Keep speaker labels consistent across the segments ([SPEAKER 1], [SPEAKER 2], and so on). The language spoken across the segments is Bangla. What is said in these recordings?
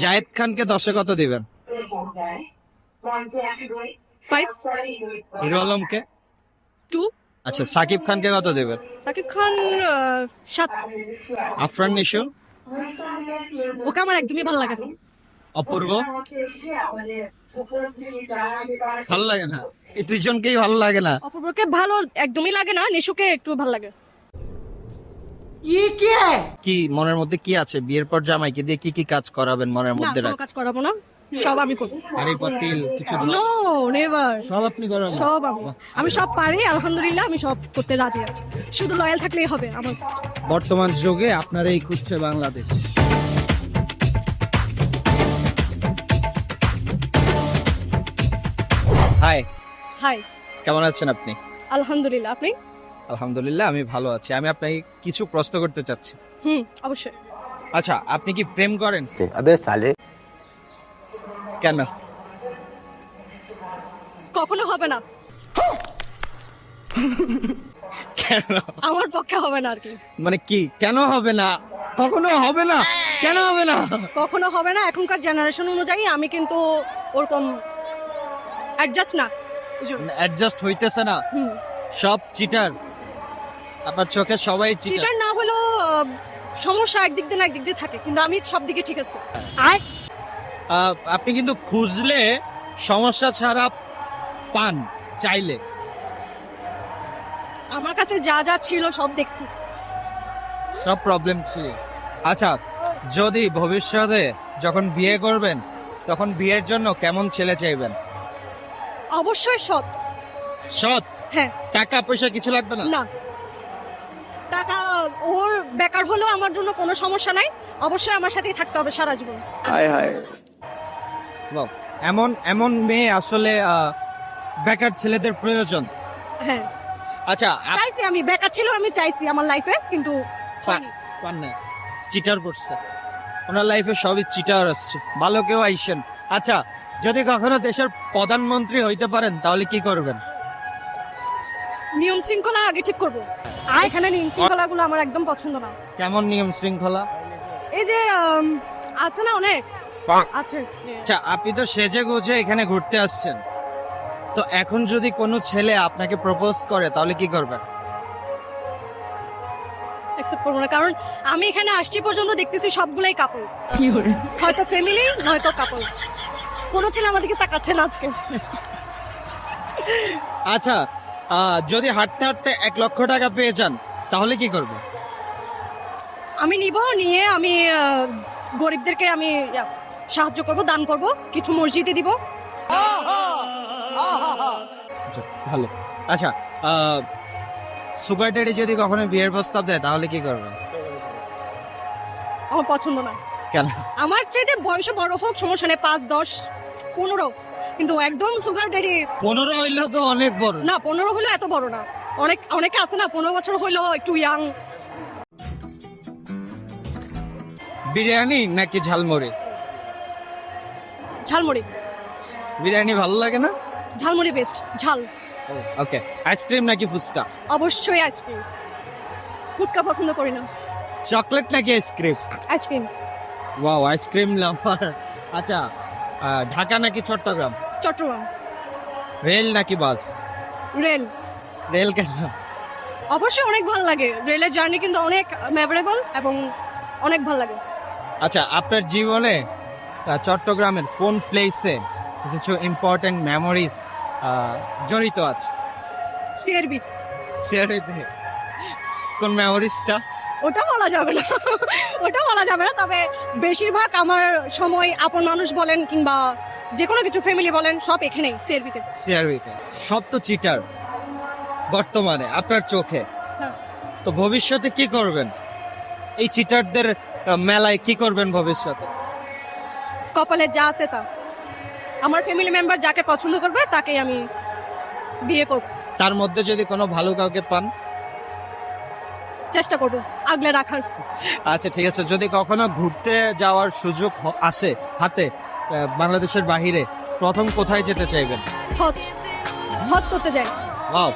[SPEAKER 1] জায়েদ খানকে দশে কত দিবেন। হিরো আলমকে?
[SPEAKER 2] টু।
[SPEAKER 1] আচ্ছা সাকিব খানকে কত দেবেন?
[SPEAKER 2] সাকিব খান সাত।
[SPEAKER 1] আফরান নিশো?
[SPEAKER 2] ওকে আমার একদমই ভালো লাগে না।
[SPEAKER 1] অপূর্ব? ভালো লাগে না? এই দুইজনকেই ভালো লাগে না?
[SPEAKER 2] অপূর্বকে ভালো একদমই লাগে না নিশুকে একটু ভালো লাগে।
[SPEAKER 1] কি? মনের মধ্যে কি আছে? বিয়ের পর জামাইকে দিয়ে কি কি কাজ করাবেন মনের
[SPEAKER 2] না
[SPEAKER 1] মধ্যে
[SPEAKER 2] কোনো কাজ করাবো না। সব আমি করব।
[SPEAKER 1] হাড়ি পাতিল কিছু
[SPEAKER 2] নো নেভার
[SPEAKER 1] সব আপনি করাবেন?
[SPEAKER 2] সব আমি। আমি সব পারি আলহামদুলিল্লাহ আমি সব করতে রাজি আছি। শুধু লয়াল থাকলেই হবে আমার।
[SPEAKER 1] বর্তমান যুগে আপনার এই খুঁজছে বাংলাদেশ। হাই
[SPEAKER 2] হাই
[SPEAKER 1] কেমন আছেন আপনি?
[SPEAKER 2] আলহামদুলিল্লাহ আপনি?
[SPEAKER 1] আলহামদুলিল্লাহ আমি ভালো আছি। আমি আপনাকে কিছু প্রশ্ন করতে চাচ্ছি।
[SPEAKER 2] হুম অবশ্যই।
[SPEAKER 1] আচ্ছা আপনি কি প্রেম করেন?
[SPEAKER 3] তাহলে
[SPEAKER 1] কেন?
[SPEAKER 2] কখনো হবে না।
[SPEAKER 1] কেন?
[SPEAKER 2] আমার পক্ষে হবে না আর কি।
[SPEAKER 1] মানে কি? কেন হবে না? কখনো হবে না? কেন হবে না?
[SPEAKER 2] কখনো হবে না এখনকার জেনারেশন অনুযায়ী আমি কিন্তু ওরকম অ্যাডজাস্ট না।
[SPEAKER 1] অ্যাডজাস্ট হইতেছে না। সব চিটার আপনার চোখে সবাই চিটার
[SPEAKER 2] না আহ, সমস্যা একদিক দিয়ে না একদিক দিয়ে থাকে কিন্তু আমি সব দিকে ঠিক আছে।
[SPEAKER 1] আপনি কিন্তু খুঁজলে সমস্যা ছাড়া পান চাইলে।
[SPEAKER 2] আমার কাছে যা যা ছিল সব দেখছি।
[SPEAKER 1] সব প্রবলেম ছিল। আচ্ছা যদি ভবিষ্যতে যখন বিয়ে করবেন তখন বিয়ের জন্য কেমন ছেলে চাইবেন?
[SPEAKER 2] অবশ্যই সৎ।
[SPEAKER 1] সৎ?
[SPEAKER 2] হ্যাঁ।
[SPEAKER 1] টাকা পয়সা কিছু লাগবে না?
[SPEAKER 2] না। টাকা ওর বেকার হলেও আমার জন্য কোনো সমস্যা নাই। অবশ্যই আমার সাথেই থাকতে হবে সারা জীবন।
[SPEAKER 3] হায়
[SPEAKER 1] হায়। এমন এমন মেয়ে আসলে বেকার ছেলেদের প্রয়োজন।
[SPEAKER 2] হ্যাঁ।
[SPEAKER 1] আচ্ছা
[SPEAKER 2] চাইছি আমি বেকার ছিল আমি চাইছি আমার লাইফে কিন্তু
[SPEAKER 1] পান না চিটার করছে। ওনার লাইফে সবই চিটার আসছে ভালো কেউ আইসেন। আচ্ছা যদি কখনো দেশের প্রধানমন্ত্রী হইতে পারেন তাহলে কি করবেন?
[SPEAKER 2] নিয়ম শৃঙ্খলা আগে ঠিক করব। এখানে নিয়ম শৃঙ্খলা গুলো আমার একদম পছন্দ না।
[SPEAKER 1] কেমন নিয়ম শৃঙ্খলা?
[SPEAKER 2] এই যে উম, আছে না অনেক? আছে।
[SPEAKER 1] আচ্ছা আপনি তো সেজে গুজে এখানে ঘুরতে আসছেন। তো এখন যদি কোনো ছেলে আপনাকে প্রপোজ করে তাহলে কি করবেন
[SPEAKER 2] অ্যাকসেপ্ট করব না কারণ আমি এখানে আসছি পর্যন্ত দেখতেছি সবগুলাই কাপড় হয়তো ফ্যামিলি নয়তো কাপড় কোনো ছেলে আমার দিকে তাকাচ্ছে না আজকে।
[SPEAKER 1] আচ্ছা যদি হাঁটতে হাঁটতে এক লক্ষ টাকা পেয়ে যান তাহলে কি করবেন
[SPEAKER 2] আমি নিব নিয়ে আমি গরিবদেরকে আমি সাহায্য করব দান করব কিছু মসজিদে দিব।
[SPEAKER 1] আচ্ছা ভালো। আচ্ছা সুগার ড্যাডি যদি কখনো বিয়ের প্রস্তাব দেয় তাহলে কি করবেন?
[SPEAKER 2] আমার পছন্দ না
[SPEAKER 1] কেন?
[SPEAKER 2] আমার চাইতে বয়সে বড় হোক সমস্যা নেই পাঁচ দশ পনেরো। কিন্তু একদম সুগার ড্যাডি
[SPEAKER 1] পনেরো হইলেও তো অনেক বড়।
[SPEAKER 2] না পনেরো হলো এত বড় না। অনেক অনেকে আছে না পনেরো বছর হইল একটু ইয়াং
[SPEAKER 1] বিরিয়ানি নাকি ঝালমুড়ি?
[SPEAKER 2] ঝালমুড়ি।
[SPEAKER 1] বিরিয়ানি ভালো লাগে না?
[SPEAKER 2] ঝালমুড়ি বেস্ট ঝাল।
[SPEAKER 1] ওকে আইসক্রিম নাকি ফুচকা?
[SPEAKER 2] অবশ্যই আইসক্রিম ফুচকা পছন্দ করি না।
[SPEAKER 1] চকলেট নাকি
[SPEAKER 2] ice cream
[SPEAKER 1] ice cream wow ice cream lover আচ্ছা ঢাকা নাকি চট্টগ্রাম?
[SPEAKER 2] চট্টগ্রাম।
[SPEAKER 1] রেল নাকি বাস?
[SPEAKER 2] রেল।
[SPEAKER 1] রেল কেন?
[SPEAKER 2] অবশ্যই অনেক ভালো লাগে। রেলের জার্নি কিন্তু অনেক মেমোরেবল এবং অনেক ভালো লাগে।
[SPEAKER 1] আচ্ছা আপনার জীবনে চট্টগ্রামের কোন প্লেসে কিছু ইম্পর্টেন্ট মেমোরিজ জড়িত আছে?
[SPEAKER 2] সিআরবি
[SPEAKER 1] হইতে কোন মেমোরিজটা
[SPEAKER 2] ওটা বলা যাবে না। ওটা বলা যাবে না তবে বেশিরভাগ আমার সময় আপন মানুষ বলেন কিংবা যে কোনো কিছু ফ্যামিলি বলেন সব এখানেই সিআরবিতে
[SPEAKER 1] হইতে সব তো চিটার বর্তমানে আপনার চোখে।
[SPEAKER 2] হ্যাঁ।
[SPEAKER 1] তো ভবিষ্যতে কি করবেন? এই চিটারদের মেলায় কি করবেন ভবিষ্যতে?
[SPEAKER 2] কপালে যা আছে তা। আমার ফ্যামিলি মেম্বার যাকে পছন্দ করবে তাকেই আমি বিয়ে করব।
[SPEAKER 1] তার মধ্যে যদি কোনো ভালো কাউকে পান
[SPEAKER 2] চেষ্টা করব আগলে রাখার।
[SPEAKER 1] আচ্ছা ঠিক আছে। যদি কখনো ঘুরতে যাওয়ার সুযোগ আসে হাতে বাংলাদেশের বাহিরে প্রথম কোথায় যেতে চাইবেন?
[SPEAKER 2] হজ। হজ করতে যাই।
[SPEAKER 1] ওয়াও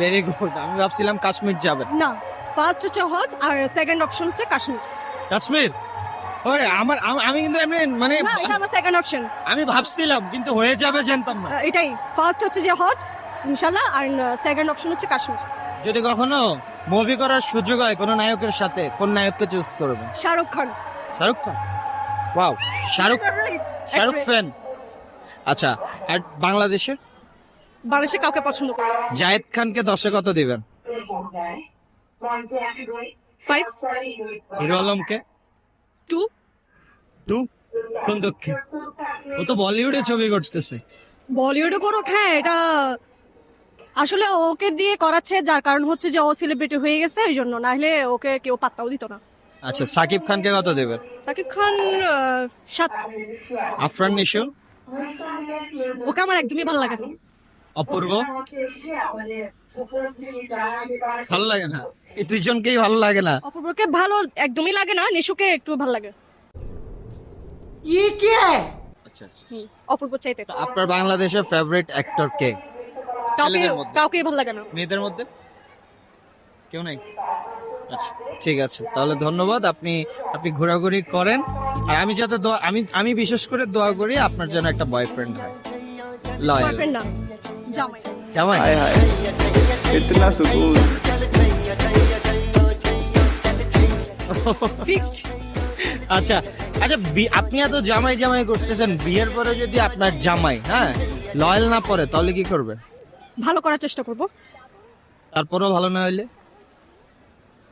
[SPEAKER 1] ভেরি গুড আমি ভাবছিলাম কাশ্মীর যাবেন।
[SPEAKER 2] না ফার্স্ট হচ্ছে হজ আর সেকেন্ড অপশন হচ্ছে কাশ্মীর।
[SPEAKER 1] কাশ্মীর? ওরে আমার আমি কিন্তু এমনি মানে
[SPEAKER 2] এটা আমার সেকেন্ড অপশন
[SPEAKER 1] আমি ভাবছিলাম কিন্তু হয়ে যাবে জানতাম না।
[SPEAKER 2] এটাই। ফার্স্ট হচ্ছে যে হজ ইনশাল্লাহ আর সেকেন্ড অপশন হচ্ছে কাশ্মীর।
[SPEAKER 1] যদি কখনো মুভি করার সুযোগ হয় কোন নায়কের সাথে কোন নায়ককে চুজ করবেন
[SPEAKER 2] শাহরুখ খান।
[SPEAKER 1] শাহরুখ খান? ওয়াও শাহরুখ শাহরুখ ফ্যান আচ্ছা আর বাংলাদেশের?
[SPEAKER 2] বাংলাদেশে কাউকে পছন্দ করে
[SPEAKER 1] জায়েদ খানকে দশে কত দিবেন?
[SPEAKER 2] ফাইভ
[SPEAKER 1] হিরো আলমকে?
[SPEAKER 2] টু
[SPEAKER 1] টু কোন দুঃখে ও তো বলিউডে ছবি করতেছে।
[SPEAKER 2] বলিউডে করুক হ্যাঁ এটা আসলে ওকে দিয়ে করাচ্ছে যার কারণ হচ্ছে যে ও সেলিব্রিটি হয়ে গেছে ওই জন্য। নাহলে ওকে কেউ পাত্তাও দিত না।
[SPEAKER 1] আচ্ছা সাকিব খানকে কত দেবেন
[SPEAKER 2] সাকিব খান আহ, সাত।
[SPEAKER 1] আফরান নিশো?
[SPEAKER 2] ওকে আমার একদমই ভালো লাগে না।
[SPEAKER 1] অপূর্ব? ভালো লাগে না? এই দুইজনকেই ভালো লাগে না?
[SPEAKER 2] অপূর্বকে ভালো একদমই লাগে না নিশুকে একটু ভালো লাগে।
[SPEAKER 1] আচ্ছা আচ্ছা
[SPEAKER 2] অপূর্ব চাইতে।
[SPEAKER 1] তো আপনার বাংলাদেশের ফেভারিট অ্যাক্টর কে?
[SPEAKER 2] কাউকে
[SPEAKER 1] ছেলেদের মধ্যে?
[SPEAKER 2] কাউকেই ভালো লাগে না
[SPEAKER 1] মেয়েদের মধ্যে কেউ নাই আচ্ছা ঠিক আছে তাহলে ধন্যবাদ আপনি আপনি ঘোরাঘুরি করেন আর আমি যাতে দোয়া- আমি আমি বিশেষ করে দোয়া করি আপনার জন্য একটা বয়ফ্রেন্ড হয় লয়াল
[SPEAKER 2] বয়ফ্রেন্ড না জামাই
[SPEAKER 1] জামাই
[SPEAKER 3] हाय हाय इतना सुकून
[SPEAKER 2] ফিক্সড
[SPEAKER 1] আচ্ছা আচ্ছা বি- আপনি এত জামাই জামাই করতেছেন বিয়ের পরে যদি আপনার জামাই হ্যাঁ লয়াল না পড়ে তাহলে কি করবে
[SPEAKER 2] ভালো করার চেষ্টা করব।
[SPEAKER 1] তারপরেও ভালো না হইলে?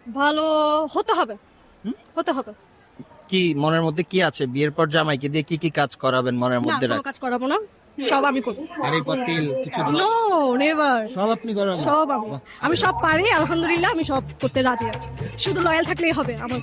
[SPEAKER 2] ভালো হতে হবে। হতে হবে।
[SPEAKER 1] কি মনের মধ্যে কি আছে? বিয়ের পর জামাইকে দিয়ে কি কি কাজ করাবেন মনের মধ্যে রাখ
[SPEAKER 2] কাজ করাবো না। সব আমি করব।
[SPEAKER 1] হাড়ি পাতিল কিছু
[SPEAKER 2] নো নেভার
[SPEAKER 1] সব আপনি করাবেন?
[SPEAKER 2] সব আমি। আমি সব পারি আলহামদুলিল্লাহ আমি সব করতে রাজি আছি। শুধু লয়াল থাকলেই হবে আমার।